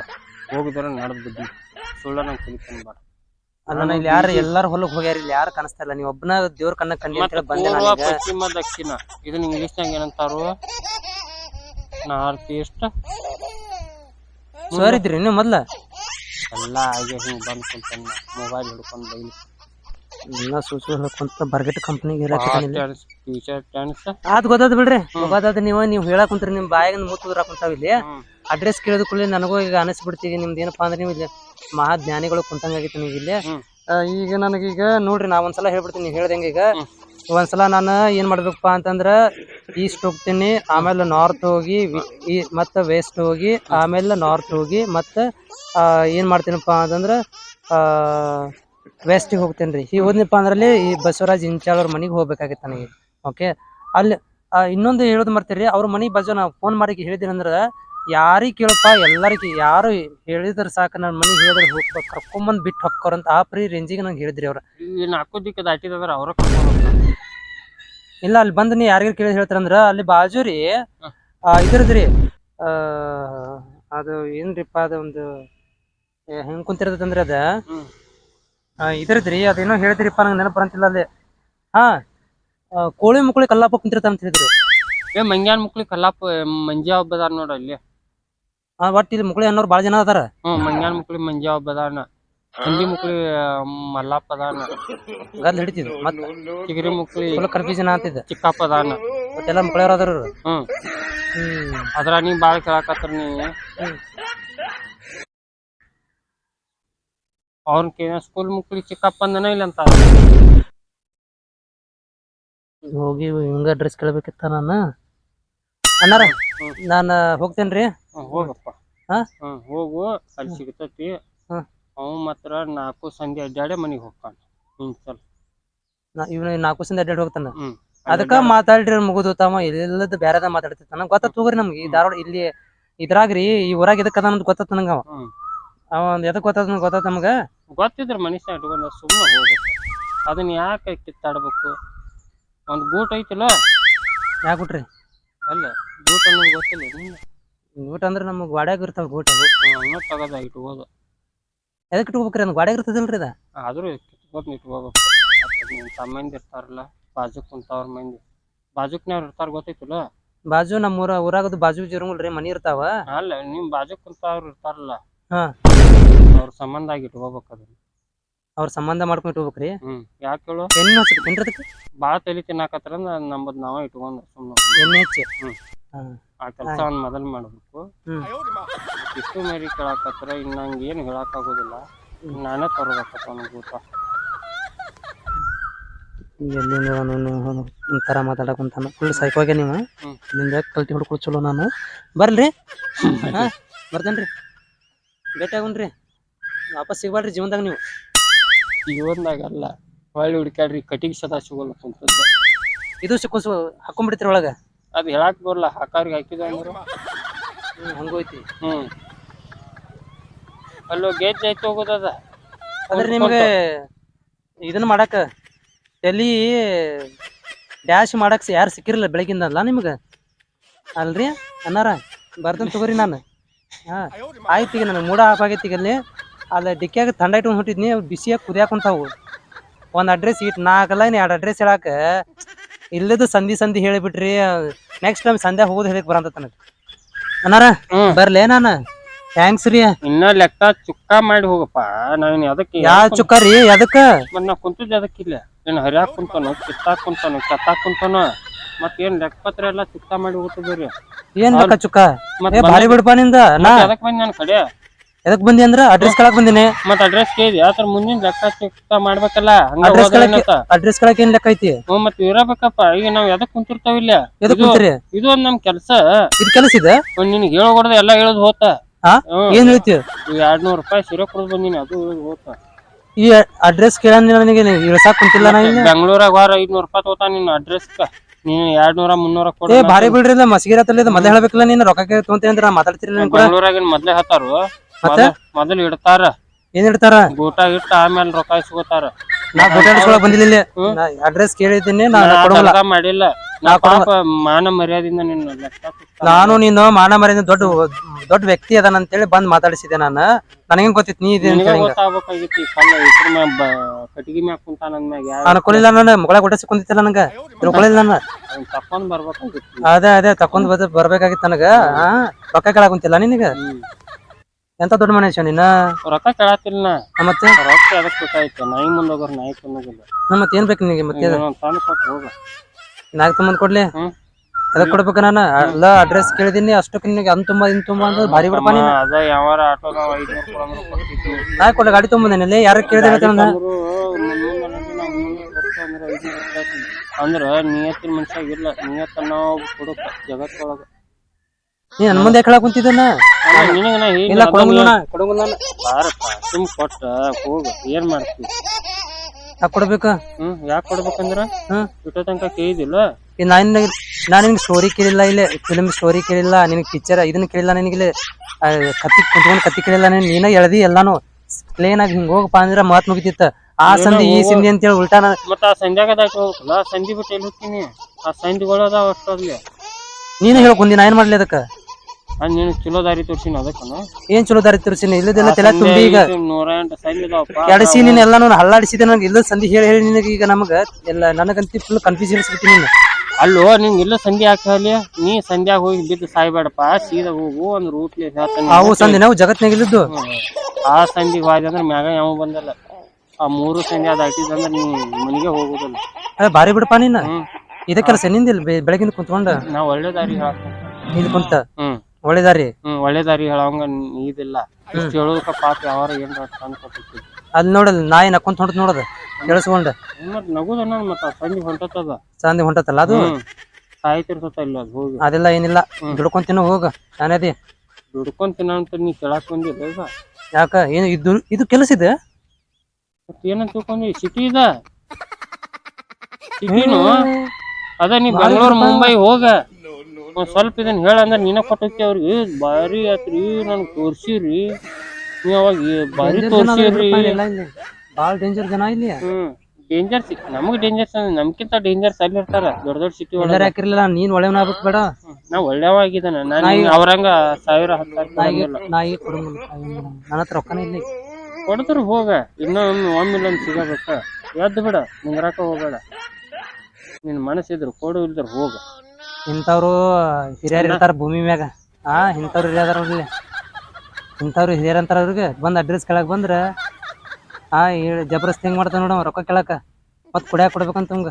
ಹೋಗಿದ್ರ ನಡೆದ್ ಬಿದ್ದಿ ಸುಳ್ಳ ನಂಗೆ ಕಲಿತಾನೆ ಬಾರ. ಅಲ್ಲಣ್ಣ ಇಲ್ಲಿ ಯಾರು ಎಲ್ಲಾರು ಹೊಲಕ್ ಹೋಗ್ಯಾರ ಇಲ್ಲಿ ಯಾರು ಕಾಣಿಸ್ತಾ ಇಲ್ಲ. ನೀವು ಒಬ್ಬನ ದೇವ್ರ ಕಣ್ಣ ಕಣ್ಣಿ ಅಂತ ಹೇಳಿ ಬಂದೆ ಪೂರ್ವ ನಾನೀಗ. ಪಶ್ಚಿಮ ದಕ್ಷಿಣ. ಇದನ್ನ ಇಂಗ್ಲಿಷ್ನಾಗ ಏನಂತಾರು? North east. ಸರ್ ಇದ್ರಿ ನೀವು ಮೊದ್ಲ? ಎಲ್ಲ ಹಾಗೆ ಹಿಂಗ್ ಬಂದ್ ಕುಂತಾನ ಮೊಬೈಲ್ ಹಿಡ್ಕೊಂಡ್ ಬೈಲಿ. ಇನ್ನ ಸೂಸು ಹೇಳ್ಕೊಂತ ಬರ್ಗೆಟ್ ಕಂಪ್ನಿಗೆ ಇರಕ್ಕೆ ಫ್ಯೂಚರ್ ಟೆನ್ಸ್ ಅದ್ ಗೊತ್ತಾದ್ ಬಿಡ್ರಿ. ಗೊತ್ತಾದ ನೀವು ನೀವು ಹೇಳಕ್ ಕುಂತ್ರಿ ನಿಮ್ ಬಾಯಾಗ ಮೂತು ಕುಂತಾವ ಇಲ್ಲಿ. ಅಡ್ರೆಸ್ ಕೇಳಿದ ಕೂಡಲೇ ನನಗೂ ಈಗ ಅನಿಸ್ಬಿಡ್ತೀವಿ. ನಿಮ್ದು ಏನಪ್ಪಾ ಅಂದ್ರೆ ನೀವು ಇಲ್ಲಿ ಮಹಾ ಜ್ಞಾನಿಗಳು ಕುಂತಂಗಾಗಿತ್ತು ನೀವು ಇಲ್ಲಿ. ಈಗ ನನಗೀಗ ನೋಡ್ರಿ ನಾ ಒಂದ್ಸಲ ಹೇಳ್ಬಿಡ್ತೀನಿ ನೀವು ಹೇಳ್ದಂಗೆ ಈಗ. ಒಂದ್ಸಲ ನಾನು ಏನ್ ಮಾಡ್ಬೇಕಪ್ಪ ಅಂತಂದ್ರ ಈಸ್ಟ್ ಹೋಗ್ತೀನಿ ಆಮೇಲೆ ನಾರ್ತ್ ಹೋಗಿ ಈ ಮತ್ತೆ ವೆಸ್ಟ್ ಹೋಗಿ ಆಮೇಲೆ ನಾರ್ತ್ ಹೋಗಿ ಮತ್ತೆ ಏನ್ ಮಾಡ್ತೀನಪ್ಪ ಅಂತಂದ್ರ ಆ ವೆಸ್ಟಿಗೆ ಹೋಗ್ತೇನೆ ರೀ. ಈ ಹೋದ್ನಪ್ಪ ಅಂದ್ರಲ್ಲಿ ಈ ಬಸವರಾಜ್ ಇಂಚಾಳ್ ಅವ್ರ ಮನೆಗೆ ಹೋಗ್ಬೇಕಾಗಿತ್ತು ನನಗೆ. ಓಕೆ ಅಲ್ಲಿ ಇನ್ನೊಂದು ಹೇಳೋದು ಮರ್ತೀರಿ ಅವ್ರ ಮನೆ ಬಾಜು ನಾವು ಫೋನ್ ಮಾಡಿ ಹೇಳಿದ್ದೀನಿ ಅಂದ್ರೆ ಯಾರಿಗೆ ಕೇಳಪ್ಪ ಎಲ್ಲರಿಗೆ ಯಾರು ಹೇಳಿದ್ರೆ ಸಾಕು ನನ್ನ ಮನೆಗೆ ಹೇಳಿದ್ರೆ ಹೋಗ್ಬೇಕು ಕರ್ಕೊಂಬಂದು ಬಿಟ್ಟು ಹೊಕ್ಕೋರಂತ ಆ ಪ್ರೀ ರೇಂಜಿಗೆ ನಂಗೆ ಹೇಳಿದ್ರಿ ಅವ್ರು. ಈ ನಾಲ್ಕು ದಿಕ್ಕ ದಾಟಿದ್ರೆ ಅವ್ರ ಇಲ್ಲ ಅಲ್ಲಿ ಬಂದು ನೀ ಯಾರಿಗಾರ ಕೇಳಿ ಹೇಳ್ತಾರಂದ್ರ ಅಲ್ಲಿ ಬಾಜು ರೀ ಆ, ಇದ್ರದ್ರಿ ಅದು ಏನ್ರಿಪ್ಪ ಅದು ಒಂದು ಹೆಂಗ್ ಕುಂತಿರ್ತದಂದ್ರೆ ಅದ ಇದ್ರದ್ರಿ ಅದೇನೋ ಹೇಳಿದ್ರಿಪ್ಪ ನಂಗೆ ನೆನಪು ಬರಂತಿಲ್ಲ ಅಲ್ಲಿ. ಹಾ ಕೋಳಿ ಮುಕ್ಳಿ ಕಲ್ಲಾಪ ಕುಂತಿರ್ತಾರ ಅಂತ ಹೇಳಿದ್ರು. ಏ ಮಂಗ್ಯಾನ್ ಮುಕ್ಳಿ ಕಲ್ಲಾಪ ಮಂಜಾ ಹಬ್ಬ ಅದಾರ ನೋಡ ಅಲ್ಲಿ. ಆ, ಬಟ್ ಇಲ್ಲಿ ಮುಕ್ಳಿ ಅನ್ನೋರು ಬಾಳ ಜನ ಅದಾರ. ಹ್ಮ್ ಮಂಗ್ಯಾನ್ ಮುಕ್ಳಿ ಮಂಜಾ ಹಬ್ಬ ಅದಾನ ಹಂದಿ ಮುಕ್ಳಿ ಮಲ್ಲಪ್ಪ ಅದಾನ ಗದ್ಲ ಹಿಡಿತಿದ್ರು ಮತ್ತೆ ಚಿಗರಿ ಮುಕ್ಳಿ ಫುಲ್ ಕನ್ಫ್ಯೂಷನ್ ಆಗ್ತಿದ್ದ ಚಿಕ್ಕಪ್ಪ ಅದಾನ ಮತ್ತೆಲ್ಲ ಮುಕ್ಳಿಯವ್ರ ಅದಾರ. ಹ್ಮ್. ಹ್ಮ್. ಅದ್ರ ನೀ ಬಾಳ ಕೇಳಾಕತ್ರ ನೀ ಹ್ಮ್. ಅವ್ರನ್ ಕೇಳ ಸ್ಕೂಲ್ ಮುಕ್ಳಿ ಚಿಕ್ಕಪ್ಪ ಅಂದನ ಇಲ್ಲ ಅಂತ ಹೋಗಿ ಹಿಂಗ ಡ್ರೆಸ್ ಕೇಳ್ಬೇಕಿತ್ತ ನಾನು? ಅಣ್ಣಾರ. ನಾನು ಹೋಗ್ತೇನ್ರಿ ಹೋಗಪ್ಪ. ಹಾ? ಹ್ಮ್ ಹೋಗು ಅಲ್ಲಿ ಸಿಗ್ತತಿ. ಅವ್ ಅವ ಮಾತ್ರ ನಾಲ್ಕು ಸಂಜೆ ಅಡ್ಡಾಡೆ ಮನಿಗ್ ಹೋಗ್ತಾನ ಹಿಂಗ್ ಚಲ್. ನಾ- ಇವ್ನು ನಾಲ್ಕು ಸಂಜೆ ಅಡ್ಡಾಡಿ ಹೋಗ್ತಾನ. ಹ್ಮ್. ಅದಕ್ಕ ಮಾತಾಡ್ರಿ ಮುಗುದು ತಮ್ಮ ಎಲ್ಲದ ಬೇರೆದ ಮಾತಾಡ್ತಿರ್ತಾನ. ಗೊತ್ತ ತಗೋರಿ ನಮ್ಗೆ ಈ ಧಾರವಾಡ ಇಲ್ಲಿ ಇದ್ರಾಗ್ರಿ ಈ ಊರಾಗ ಇದಕ್ಕ ಅದ ಅನ್ನೋದು ಗೊತ್ತ ನಂಗ ಅವ. ಹ್ಮ್. ಅವ ಒಂದ್ ಎದಕ್ ಗೊತ್ತದ ಗೊತ್ತ ನಮ್ಗ? ಗೊತ್ತಿದ್ರ ಮನುಷ್ಯ ಇಟ್ಕೊಂಡ ಸುಮ್ಮನೆ ಹೋಗ್ಬೇಕು. ಅದನ್ನ ಯಾಕೆ ಕಿತ್ತಾಡ್ಬೇಕು? ಒಂದು ಬೂಟ್ ಐತಿಲ್ಲ? ಯಾಕೆ ಬಿಟ್ರಿ ಅಲ್ಲ ಬೂಟ್ ಅನ್ನೋದು ಗೊತ್ತಿಲ್ಲ ಬೂಟ್ ಅಂದ್ರೆ ನಮಗ್ ಗಾಡ್ಯಾಗ ಇರ್ತಾವ ಬೂಟ್ ಅವನ್ನ ತಗದ ಇಟ್ಕೋದು ಎದಕ್ ಇಟ್ಕೋಬೇಕ್ರಿ ಅಂದ್ ಗಾಡ್ಯಾಗ ಇರ್ತದಲ್ರಿ ಅದ? ಆದ್ರೂ ಕಿತ್ಕೋದ್ ಇಟ್ಕೋಬೇಕು ನಿಮ್ ಸಂಬಂಧ ಇರ್ತಾರಲ್ಲ ಬಾಜು ಕುಂತವ್ರ ಮಂದಿ. ಬಾಜುಕ್ನವ್ರು ಇರ್ತಾರ ಗೊತ್ತೈತಿಲ್ಲ? ಬಾಜು ನಮ್ಮ ಊರ ಊರಾಗದು ಬಾಜು ಜಿರಂಗಿಲ್ರಿ ಮನಿ ಇರ್ತಾವ. ಅಲ್ಲ ನಿಮ್ ಬಾಜುಕ್ ಕುಂತವ್ರು ಇರ್ತಾರಲ್ಲ. ಹಾ. ಅವ್ರ ಸಂಬಂಧ ಆಗಿ ಇಟ್ಕೋಬೇಕು ಅದನ್ನ. ಅವ್ರ ಸಂಬಂಧ ಮಾಡ್ಕೊಂಡ್ ಇಟ್ಕೋಬೇಕ್ರಿ. ಹ್ಮ್. ಯಾಕೆ ಹೇಳು? ಎಣ್ಣೆ ಹಚ್ಬೇಕ್ ಏನ್ರಿ ಅದಕ್ಕೆ? ಬಾಳ ತಲಿ ತಿನ್ನಾಕತ್ರ ನಮ್ಮದ್ ನಾವ ಇಟ್ಕೊಂಡ್ ಸುಮ್ಮನೆ ಎಣ್ಣೆ ಹಚ್ಚಿ. ಆ ಕೆಲಸ ಒಂದ್ ಮೊದಲ್ ಮಾಡ್ಬೇಕು. ಹ್ಮ್. ಇಷ್ಟು ಮೇರಿ ಕೇಳಾಕತ್ರ ಇನ್ನಂಗ ನಂಗೆ ಏನು ಹೇಳಕ್ ಆಗೋದಿಲ್ಲ. ನಾನೇ ತರ್ಬೇಕಪ್ಪ ನನಗೆ ಊಟ. ಎಲ್ಲಿಂದ ಅವನು ಒಂಥರ ಮಾತಾಡಕ್ ಕುಂತಾನ. ಫುಲ್ ಸೈಕೋಗೆ ನೀವು ಹ್ಮ್. ಇಲ್ಲಿಂದ ಕಲ್ತಿ ಹುಡ್ಕೊಳ್ ಚಲೋ ನಾನು. ಬರ್ಲ್ರಿ. ಹಾ. ಬರ್ತೇನ್ರಿ. ಭೇಟಿ ಆಗುನ್ರಿ ವಾಪಸ್ ಸಿಗ್ಬಾಡ್ರಿ ಜೀವನದಾಗ ನೀವು. ಜೀವನದಾಗಲ್ಲ ಹೊಳ್ಳಿ ಹುಡ್ಕ್ಯಾಡ್ರಿ ಕಟ್ಟಿಗೆ ಸದಾ ಸಿಗೋಲ್ಲ ಕುಂತದ್ದು ಇದು ಸಿಕ್ಕೋಸು ಹಾಕೊಂಡ್ಬಿಡ್ತೀರಿ ಒಳಗ. ಅದು ಹೇಳಕ್ ಬರಲ್ಲ ಹಾಕಾರಿಗೆ ಹಾಕಿದ ಅಂದ್ರೆ. ಹ್ಮ್, ಹಂಗೋಯ್ತಿ. ಹ್ಮ್. ಅಲ್ಲೋ ಗೇಟ್ ಐತಿ ಹೋಗೋದದ ಅಂದ್ರೆ ನಿಮ್ಗೆ ಇದನ್ನ ಮಾಡಕ ತಲಿ ಡ್ಯಾಶ್ ಮಾಡಕ್ ಯಾರು ಸಿಕ್ಕಿರಲ್ಲ ಬೆಳಗಿಂದಲ್ಲ ನಿಮ್ಗೆ? ಅಲ್ರಿ ಅನ್ನಾರ ಬರ್ದನ್ ತಗೋರಿ ನಾನು. ಹಾ. [laughs] ಆಯ್ತು ಈಗ ನನಗೆ ಮೂಡ ಆಫ್ ಆಗೈತಿ ಈಗ ಅಲ್ಲಿ. ಅಲ್ಲಿ ಡಿಕ್ಕಿಯಾಗ ತಂಡ ಇಟ್ಕೊಂಡು ಹೊಂಟಿದ್ನಿ ಅವು ಬಿಸಿಯಾಗಿ ಕುದಿಯಾಕ ಕುಂತಾವು ಒಂದು ಅಡ್ರೆಸ್ ಇಟ್ಟು ನಾಲ್ಕಲ್ಲ ಇನ್ನು ಎರಡು ಅಡ್ರೆಸ್ ಹೇಳಾಕ. ಇಲ್ಲದ ಸಂಧಿ ಸಂಧಿ ಹೇಳಿಬಿಟ್ರಿ ನೆಕ್ಸ್ಟ್ ಟೈಮ್ ಸಂಧ್ಯಾ ಹೋಗೋದು ಹೇಳಕ್ ಬರಂತ ನನಗೆ ಅನ್ನಾರ ಹ್ಮ್. ಬರ್ಲೇ ನಾನು? ಥ್ಯಾಂಕ್ಸ್ ರೀ. ಇನ್ನ ಲೆಕ್ಕ ಚುಕ್ಕ ಮಾಡಿ ಹೋಗಪ್ಪ. ನಾವೇನ್ ಅದಕ್ಕೆ ಯಾವ ಚುಕ್ಕ ರೀ? ಅದಕ್ಕೆ ಮತ್ ನಾ ಕುಂತದ್ ಅದಕ್ಕಿಲ್ಲ ಏನ್ ಹರಿಯಾಕ್ ಕುಂತಾನು ಕಿತ್ತಾಕ್ ಕುಂತಾನು ಕೆತ್ತಾಕ್ ಕುಂತಾನು. ಮತ್ ಏನ್ ಲೆಕ್ಕ ಪತ್ರ ಎಲ್ಲ ಚುಕ್ಕ ಮಾಡಿ ಹೋಗ್ತದ್ರಿ ಏನ್ ಬೇಕಾ ಚುಕ್ಕ? ಏ ಭಾರಿ ಬಿಡ್ಪ ನಿಂದ ನಾ ಅದಕ್ ಬಂದ್ ನನ್ ಕಡೆ? ಎದಕ್ ಬಂದಿ ಅಂದ್ರ ಅಡ್ರೆಸ್ ಕಳಕ್ ಬಂದಿನಿ. ಮತ್ ಅಡ್ರೆಸ್ ಕೇಳಿ ಆತರ ಮುಂದಿನ ಲೆಕ್ಕ ಚುಕ್ಕ ಮಾಡ್ಬೇಕಲ್ಲ ಅಡ್ರೆಸ್ ಅಡ್ರೆಸ್ ಕಳಕ್ ಏನ್ ಲೆಕ್ಕ ಐತಿ? ಹ್ಮ್ ಮತ್ ಇರಬೇಕಪ್ಪ ಈಗ ನಾವ್ ಎದಕ್ ಕುಂತಿರ್ತಾವ ಇಲ್ಲ? ಎದಕ್ ಇದು- ಕುಂತ್ರಿ? ಇದು ಒಂದ್ ನಮ್ ಕೆಲ್ಸ. ಇದ್ ಕೆಲಸ ಇದೆ? ನಿನಗ್ ಹೇಳೋಗೊಡ್ದ ಎಲ್ಲ ಹೇಳೋದ್ ಹೋತ? ಏನ್ ಹೇಳ್ತಿ? ಎರಡ್ ನೂರ್ ರೂಪಾಯಿ ಸೀರೆ ಕೊಡೋದ್ ಬಂದಿನಿ ಅದು ಹೋತ. ಈ ಅಡ್ರೆಸ್ ಕೇಳಂದಿಲ್ಲ ನನಗೆ ಇಳ್ಸಾಕ್ ಕುಂತಿಲ್ಲ ನಾ ಬೆಂಗಳೂರಾಗ ವಾರ ಐದ್ನೂರ್ ರೂಪಾಯಿ ತಗೋತಾನ ನಿನ್ನ ಅಡ್ರೆಸ್ ನೀನ್ ಎರಡ್ ನೂರ ಮುನ್ನೂರ ಕೊಡ ಏ ಭಾರಿ ಬಿಡ್ರಿ ಇಲ್ಲ ಮಸ್ಗಿರ ಮೊದ್ಲು ಹೇಳ್ಬೇಕಲ್ಲ ನೀನು? ರೊಕ್ಕ ತೊಗೊಂತೀನಿ ಅಂದ್ರೆ? ನಾ ಮಾತಾಡ್ತಿರ್ಲಿಲ್ಲ ನಿನ್ ಕೂಡ? ಬೆಂಗಳೂರಾಗಿನ್ ಮೊದ್ಲೇ ಹತ್ತಾರು. ಮತ್ತೆ? ಮೊದಲ್ ಇಡ್ತಾರ. ಏನ್ ಇಡ್ತಾರ? ಊಟ ಇಟ್ಟ ಆಮೇಲೆ ರೊಕ್ಕ ಇಸ್ಕೋತಾರ. ನಾ ಬಂದಿಲ್ಲ ಇಲ್ಲಿ. ನಾ ಅಡ್ರೆಸ್ ಕೇಳಿದ್ದೀನಿ ನಾ ನಾ ಮಾಡಿಲ್ಲ. ನಾ ನಾ ಪಾಪ ಮಾನ ಮರ್ಯಾದಿಂದ ನಿನ್ನ ಲೆಕ್ಕ ಚುಕ್ಕ ನಾನು ನೀನು ಮಾನ ಮರ್ಯಾದೆ ದೊಡ್ಡ ದೊಡ್ಡ ವ್ಯಕ್ತಿ ಅದಾನ ಅಂತೇಳಿ ಬಂದ್ ಮಾತಾಡಿಸಿದೆ ನಾನು. ನನಗೇನ್ ಗೊತ್ತಿತ್ತು? ನೀ ಇದೆ ಅಂತ ನಿನಗ ಹೇಳಿ ಗೊತ್ತಾಗ್ಬೇಕಾಗಿತ್ತು ಈ ಕಲ್ಲ ಇದ್ರ ಮ್ಯಾಗ ಬ- ಕಟ್ಟಿಗೆ ಮ್ಯಾಗ ಕುಂತಾನ ಅಂದ್ಮ್ಯಾಗ ಯಾರ್? ಅನ್ಕೊಳಿಲ್ಲ ನಾನು. ಮಗಳ ಗುಡ್ಡ ಸಿಕ್ಕೊಂಡಿತ್ತಿಲ್ಲ ನನಗ. ತಿಳ್ಕೊಳಿಲ್ಲ ನಾನು. ಅವ್ನ್ ತಕೊಂಡ್ ಬರ್ಬೇಕಾಗಿತ್ತು ಅದೇ ಅದೇ ತಕೊಂಡ್ ಬದ್ ಬರ್ಬೇಕಾಗಿತ್ತು ನನಗ. ರೊಕ್ಕ ಕೇಳಕ್ ಕುಂತಿಲ್ಲ ನಿನಗ? ಹ್ಮ್. ಎಂತ ದೊಡ್ಡ ಮನುಷ್ಯ ನೀನ? ರೊಕ್ಕ ಕೇಳತ್ತಿಲ್ಲ ನಾ. ಆ, ಮತ್ತೆ? ರೊಕ್ಕ ಅದಕ್ಕೆ ಬೇಕಾಯ್ತು ನಾಯಿ ಮುಂದೆ ಹೋಗೋರು ನಾಯಿ ಅನ್ನೋದಿಲ್ಲ ಹಾ, ಮತ್ತೆ ಏನ್ ಬೇಕು ನಿನಗೆ ಮತ್ತೆ? ತಂದು ಕೊಟ್ಟು ಹೋಗ. ನಾಲ್ಕು ತುಂಬಂದ್ ಕೊಡ್ಲಿ. ಅದಕ್ಕೆ ಕೊಡ್ಬೇಕ ನಾನು. ಎಲ್ಲ ಅಡ್ರೆಸ್ ಕೇಳಿದೀನಿ. ಅಷ್ಟಕ್ಕೆ ನಿನಗೆ ಅಂತ ತುಂಬಾ ಇನ್ ತುಂಬಾ ಅಂದ್ರೆ ಭಾರಿ ಬಿಡಪ್ಪ ನೀನು. ಅದ ಯಾವಾರ ಕೊಡ್ತಿದ್ವಿ. ನಾ ಕೊಡ್ಲಿ ಗಾಡಿ ತೊಗೊಂಬಂದೇನಲ್ಲಿ. ಯಾರು ಕೇಳಿದೆ ನಾನು ಅಂದ್ರೆ ನಿಯತ್ತಿನ ಮನುಷ್ಯ ಇಲ್ಲ ನಿಯತ್ತ ನಾವು ಕೊಡುತ್ತ ಜಗತ್ತೊಳಗ. ನೀ ನನ್ನ ಮುಂದೆ ಹೇಳಕ್ ಕುಂತಿದ್ದನ್ನ? ನಿನಗ ನಾ ಇಲ್ಲ ಕೊಡಂಗಿಲ್ಲ ಕೊಡಂಗಿಲ್ಲ ಬಾರಪ್ಪ ಸುಮ್ ಕೊಟ್ಟ ಹೋಗು ಏನ್ ಮಾಡ್ತಿ? ಕೊಡ್ಬೇಕು? ಹ್ಮ್ ಯಾಕೆ ಕೊಡ್ಬೇಕಂದ್ರ? ಹ್ಮ್. ಇಟ್ಟೋ ತನಕ ಕೇಳಿದಿಲ್ಲ ಈ ನಾನು ನಿನಗೆ ನಾನು ನಿನ್ಗೆ ಸ್ಟೋರಿ ಕೇಳಿಲ್ಲ ಇಲ್ಲಿ. ಫಿಲ್ಮ್ ಸ್ಟೋರಿ ಕೇಳಿಲ್ಲ ನಿನಗೆ ಪಿಕ್ಚರ್ ಇದನ್ನ ಕೇಳಿಲ್ಲ ನಿನಗೆ ಕತ್ತಿ ಕುಂತ್ಕೊಂಡು ಕತ್ತಿ ಕೇಳಿಲ್ಲ ನೀನ್. ನೀನ ಎಳ್ದಿ ಎಲ್ಲಾನು. ಪ್ಲೇನ್ ಆಗಿ ಹಿಂಗ ಹೋಗಪ್ಪ ಅಂದ್ರೆ ಮಾತ್ ಮುಗಿತಿತ್ತ. ಆ ಸಂಧಿ ಈ ಸಂಧಿ ಅಂತೇಳಿ ಉಲ್ಟಾ ಉಲ್ಟಾನ ಮತ್ತ ಆ ಸಂಧ್ಯಾಗ ದಾಟಿ ಹೋಗ್ಬೇಕಲ್ಲ. ಆ ಸಂಧಿ ಬಿಟ್ಟು ಎಲ್ಲಿ ಹೋಗ್ತೀನಿ? ಆ ಸಂಧಿಗಳು ಅದಾವ ಅಷ್ಟಲ್ಲಿ ನೀನು ಹೇಳ್ಕೊಂಡಿ ನಾ ಏನ್ ಮಾಡ್ಲಿ ಅದಕ್ಕ? ಅದ್ ನೀನು ಚಲೋ ದಾರಿ ತೋರ್ಸಿನ ಅದಕ್ಕನ. ಏನ್ ಚಲೋ ದಾರಿ ತೋರಿಸಿನ? ಇಲ್ಲದೆಲ್ಲ ತಲೆ ತುಂಬಿ ಈಗ ನೂರ ಎಂಟು ನೀನ್ ನನಗೆ ಇಲ್ಲ ಸಂಧಿ ಹೇಳಿ ಹೇಳಿ ನಿನಗೆ ಈಗ ನಮಗ. ಎಲ್ಲ ನನಗಂತಿ ಫುಲ್ ಕನ್ಫ್ಯೂಷನ್ ಸಿಗ್ತೀನಿ ನೀನು. ಅಲ್ಲೋ ನಿಂಗೆ ಇಲ್ಲ ಸಂಧಿ ಹಾಕಲಿ ನೀ ಸಂಧ್ಯಾಗ ಹೋಗಿ ಬಿದ್ದು ಸಾಯ್ಬೇಡಪ್ಪ. ಸೀದಾ ಹೋಗು ಒಂದ್ ಹೇಳ್ತಾನೆ ಅವು ಸಂಧಿ ನಾವು ಜಗತ್ನಾಗ ಇಲ್ಲದ್ದು. ಆ ಸಂಧಿಗೆ ಹೋದ ಅಂದ್ರೆ ಮ್ಯಾಗ ಯಾವ ಬಂದಲ್ಲ. ಆ ಮೂರು ಸಂಧಿ ಅದ ಹಾಕಿದಂದ್ರೆ ನೀ ಮನೆಗೆ ಹೋಗುದಿಲ್ಲ. ಅದೇ ಭಾರಿ ಬಿಡಪ್ಪ ನಿನ್ನ ಇದಕ್ಕೆಲ್ಲ ಇದ ಕೆಲಸ ನಿಂದಿಲ್ಲ ಬೆಳಗಿಂದ ಕುಂತ್ಕೊಂಡ. ನಾ ಒಳ್ಳೆ ದಾರಿ ಇಲ್ಲಿ ಕುಂತ. ಹ್ಮ್. ಒಳ್ಳೆ ದಾರಿ ಹ್ಮ್ ಒಳ್ಳೇದಾರಿ ಹೇಳವಂಗ ಇದಿಲ್ಲ. ಇಷ್ಟು ಹೇಳೋದಕ್ಕ ಪಾಪ ಯಾವಾರ ಏನ್ ತಂದು ಕೊಟ್ಟಿರ್ತೀವಿ. ಅಲ್ಲಿ ನೋಡಲ್ ನಾಯಿ ನಕ್ಕೊಂತ ಹೊಂಟತ್ ನೋಡದ ಕೇಳಿಸ್ಕೊಂಡ ಮತ್ ನಗುದನ್ನ ಮತ್ತ ಸಂಜೆ ಹೊಂಟತ್ತದ. ಹೊಂಟತಲ್ಲ ಹೊಂಟತ್ತಲ್ಲ ಅದು? ಹ್ಮ್ ಸಾಯ್ತಿರ್ತತ ಇಲ್ಲ ಅದು ಹೋಗಿ. ಅದೆಲ್ಲ ಏನಿಲ್ಲ ದುಡ್ಕೊಂತಿನ ಹೋಗ ನಾನದಿ. ದುಡ್ಕೊಂಡ್ ತಿನ್ನಂತ ನೀ ಕೇಳಕ್ ಬಂದಿಲ್ಲ ಈಗ ಯಾಕ ಏನು ಇದು ಇದು ಕೆಲಸ ಇದೆ? ಮತ್ ಏನಂತ ತಿಳ್ಕೊಂಡಿ ಸಿಟಿ ಇದ. ಸಿಟಿನು ಅದ ನೀ ಬೆಂಗಳೂರು ಮುಂಬೈ ಹೋಗ. ಒಂದ್ ಸ್ವಲ್ಪ ಇದನ್ನ ಹೇಳಂದ್ರ ನೀನ ಕೊಟ್ಟೋಕೆ ಅವ್ರಿಗೆ ಭಾರಿ ಆತ್ರಿ ನನ್ ತೋರ್ಸಿರಿ. ನೀವ್ ಅವಾಗ ಭಾರಿ ತೋರ್ಸಿರಿ. ಬಾಳ ಡೇಂಜರ್ ಜನ ಇಲ್ಲಿ. ಹ್ಮ್ ಡೇಂಜರ್ ನಮಗ್ ಡೇಂಜರ್ಸ್ ನಮ್ಕಿಂತ ಡೇಂಜರ್ಸ್ ಅಲ್ಲಿ ಇರ್ತಾರ ದೊಡ್ಡ ದೊಡ್ಡ ಸಿಟಿ ಒಳಗ. ಹಾಕಿರ್ಲಿಲ್ಲ ನೀನ್ ಒಳ್ಳೆವನ ಆಗ್ಬೇಕು ಬೇಡ. ನಾ ಒಳ್ಳೆವಾಗಿದ್ದಾನ ನಾನು ಅವ್ರಂಗ ಸಾವಿರ ಹತ್ತು ಸಾವಿರ ನಾಯಿ ಕೊಡಂಗಿಲ್ಲ. ನನ್ನ ಹತ್ರ ರೊಕ್ಕನೇ ಇಲ್ಲ ಈಗ. ಕೊಡ್ತಾರ ಹೋಗ ಇನ್ನೊಂದು ಒಮ್ಮಿಲ್ಲ ಅಂತ ಸಿಗಬೇಕ. ಎದ್ದು ಬಿಡ ನಿಂದ್ರಾಕ ಹೋಗ್ಬೇಡ. ನಿನ್ ಮನಸ್ಸಿದ್ರು ಕೊಡು ಇಲ್ದ್ರ ಹೋಗ. ಇಂಥವ್ರು ಹಿರಿಯರ್ ಇರ್ತಾರ ಭೂಮಿ ಮ್ಯಾಗ. ಹಾ ಇಂಥವ್ರು ಹಿರಿಯದಾರ ಇಲ್ಲಿ ಇಂಥವ್ರು ಹಿರಿಯರ್ ಅಂತಾರ ಅವ್ರಿಗೆ. ಬಂದ್ ಅಡ್ರೆಸ್ ಕೇಳಕ್ ಬಂದ್ರ ಹಾ ಹೇಳಿ ಜಬರ್ದಸ್ತಿ ಹೆಂಗ್ ಮಾಡ್ತಾನ ನೋಡ ರೊಕ್ಕ ಕೇಳಕ. ಮತ್ ಕುಡಿಯಾಕ ಕೊಡ್ಬೇಕಂತ ಹಂಗ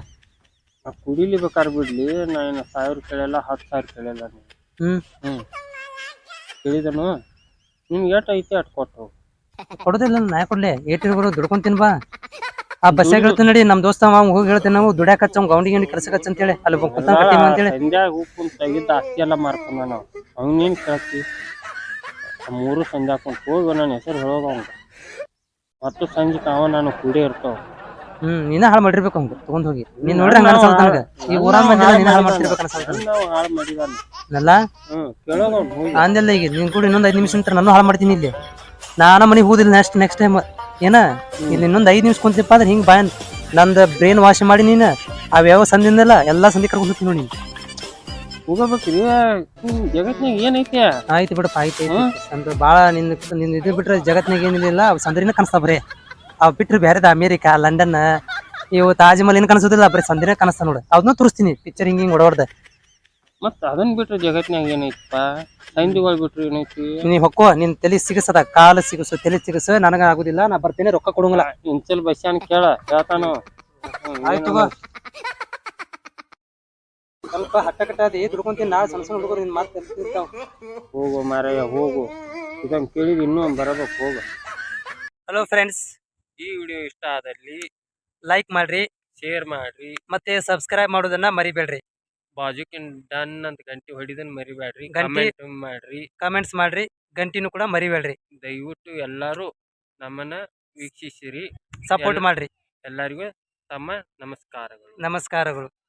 ಕುಡಿಲಿ ಬೇಕಾರ್ ಬಿಡ್ಲಿ. ನಾನು ಸಾವಿರ ಕೇಳಲ್ಲ ಹತ್ತು ಸಾವಿರ ಕೇಳಲ್ಲ ಹ್ಮ್. ಹ್ಮ್. ಕೇಳಿದನು. ನಿಮ್ಗೆ ಎಷ್ಟು ಐತಿ ಅಟ್ ಕೊಟ್ಟು ಕೊಡೋದಿಲ್ಲ ನಾ ಕೊಡ್ಲಿ. ಏಟಿರ್ ಬರೋ ದುಡ್ಕೊಂತೀನಿ ಬಾ. ಆ ಬಸ್ಸಾಗ ಹೇಳ್ತೀನಿ ನಡಿ ನಮ್ ದೋಸ್ತ ಅವ ಹೋಗಿ ಹೇಳ್ತೇನೆ ನಾವು ದುಡ್ಯಾಕ ಹಚ್ಚ ಗೌಂಡಿ ಗಿಂಡಿ ಕರ್ಸಕ್ ಅಂತ ಹೇಳಿ. ಅಲ್ಲಿ ಕುತ್ತಾನ ಕಟ್ಟಿ ಅಂತೇಳಿ ಸಂಧ್ಯಾಗ ಉಪ್ಪು ತೆಗಿದ್ದ ಆಸ್ತಿ ಎಲ್ಲ ಮಾರ್ಕೊಂಡ ನಾವು ಅವ್ನೇನ್ ಕೇಳ್ತಿ ಆ ಮೂರು ಸಂಜೆ ಹಾಕೊಂಡು ಹೋಗಿ ನನ್ನ ಹೆಸರು ಹೇಳೋದು ಅವ್ನು ಮತ್ತು ಸಂಜೆ ಅವ ನಾನು ಕೂಡಿ ಇರ್ತಾವ. ಹ್ಮ್ ನೀನ ಹಾಳು ಮಾಡಿರ್ಬೇಕು ಅವ್ನು ತಗೊಂಡ್ ಹೋಗಿ. ನೀನ್ ನೋಡ್ರಿ ಹಂಗ ಅನ್ಸಲ್ ನನಗ ಈ ಊರಾಗ ಮಂದಿ ನೀನ ಹಾಳು ಮಾಡ್ತಿರ್ಬೇಕು ಅನ್ಸಲ್ತ ನಾವು ಹಾಳು ಮಾಡಿದಾನೆ ನಲ್ಲ ಹ್ಮ್ ಕೇಳೋದು ಹೋಗಿ. ಅಂದೆಲ್ಲ ಈಗ ನೀನ್ ಕೂಡ ಇನ್ನೊಂದ್ ಐದ್ ನಿಮಿಷ ನಂತರ ನಾನು ಹಾಳು ಮಾಡ್ತೀನಿ ಇಲ್ಲಿ. ನಾನು ಮನೆಗೆ ಹೋದಿಲ್ಲ ನೆಕ್ಸ್ಟ್ ನೆಕ್ಸ್ಟ್ ಟೈಮ್ ಏನ? ಇಲ್ಲಿ ಇನ್ನೊಂದ್ ಐದ್ ನಿಮಿಷ ಕುಂತಿಪ್ಪ ಅಂದ್ರೆ ಹಿಂಗ್ ಬಾಯ್ ನಂದ್ ಬ್ರೈನ್ ವಾಶ್ ಮಾಡಿ ನೀನ್. ಅವ್ ಯಾವ ಸಂದಿಂದಲ್ಲ ಎಲ್ಲಾ ಸಂದಿ ಕರ್ಕೊಂಡು ಹೋಗ್ತೀನಿ ನೋಡಿ. ಹೋಗಬೇಕ್ರಿ ಹ್ಮ್ ಜಗತ್ನಾಗ ಏನೈತೆ? ಆಯ್ತು ಬಿಡಪ್ಪ ಆಯ್ತು ಆಯ್ತು. ಅಂದ್ರೆ ಬಾಳ ನಿನ್ ನಿನ್ ಇದು ಬಿಟ್ರೆ ಜಗತ್ನಾಗ ಏನಿಲ್ಲ. ಅವು ಸಂದ್ರಿನ ಕನಸ್ತಾವ ಬರೀ. ಅವ್ ಬಿಟ್ರೆ ಬೇರೆದ ಅಮೇರಿಕಾ ಲಂಡನ್ ಇವು ತಾಜ್ ಮಹಲ್ ಏನ್ ಕನಸೋದಿಲ್ಲ ಬರೀ ಸಂದಿನ ಕನಸ್ತಾ ನೋಡು. ಅದನ್ನ ತೋರಿಸ್ತೀನಿ ಪಿಕ್ಚರ್ ಹಿಂಗ್ ಹಿಂಗ್ ಹೊಡೋಡ್ದ ಮತ್ತ ಅದನ್ ಬಿಟ್ರೆ ಜಗತ್ನಾಗ ಏನೈತಪ್ಪ? ಸಂಧಿಗಳು ಬಿಟ್ರೆ ಏನೈತಿ? ನೀ ಹೊಕ್ಕೋ ನಿನ್ ತಲೆ ಸಿಗಸದ ಕಾಲು ಸಿಗಸು ತಲೆ ಸಿಗಸು ನನಗ ಆಗುದಿಲ್ಲ ನಾ ಬರ್ತೇನೆ ರೊಕ್ಕ ಕೊಡಂಗಿಲ್ಲ. ಇಂಚಲ್ ಬಸ್ಯಾನ್ ಕೇಳ ಹೇಳ್ತಾನು ಆಯ್ತು ಸ್ವಲ್ಪ ಹಟ್ಟ ಕಟ್ಟ ಅದಿ ದುಡ್ಕೊಂತೀನಿ ನಾ ಸಣ್ಣ ಸಣ್ಣ ಹುಡುಗರು ನಿನ್ ಮಾತು ಹೋಗು ಮಾರಾಯ ಹೋಗು. ಇದನ್ನ ಕೇಳಿದ್ ಇನ್ನೂ ಬರಬೇಕು ಹೋಗು. ಹಲೋ ಫ್ರೆಂಡ್ಸ್ ಈ ವಿಡಿಯೋ ಇಷ್ಟ ಆದಲ್ಲಿ ಲೈಕ್ ಮಾಡ್ರಿ. ಶೇರ್ ಮಾಡ್ರಿ. ಮತ್ತೆ ಸಬ್ಸ್ಕ್ರೈಬ್ ಮಾಡೋದನ್ನ ಮರಿಬೇಡ್ರಿ. ಬಾಜುಕಿನ್ ಡನ್ ಅಂತ ಗಂಟಿ ಹೊಡಿದನ್ ಮರಿಬೇಡ್ರಿ ಗಂಟಿ- ಕಮೆಂಟ್ ಮಾಡ್ರಿ. ಕಮೆಂಟ್ಸ್ ಮಾಡ್ರಿ ಗಂಟಿನೂ ಕೂಡ ಮರಿಬೇಡ್ರಿ. ದಯವಿಟ್ಟು ಎಲ್ಲಾರು ನಮ್ಮನ್ನ ವೀಕ್ಷಿಸಿರಿ. ಸಪೋರ್ಟ್ ಎಲ್ಲ- ಮಾಡ್ರಿ. ಎಲ್ಲರಿಗೂ ತಮ್ಮ ನಮಸ್ಕಾರಗಳು. ನಮಸ್ಕಾರಗಳು.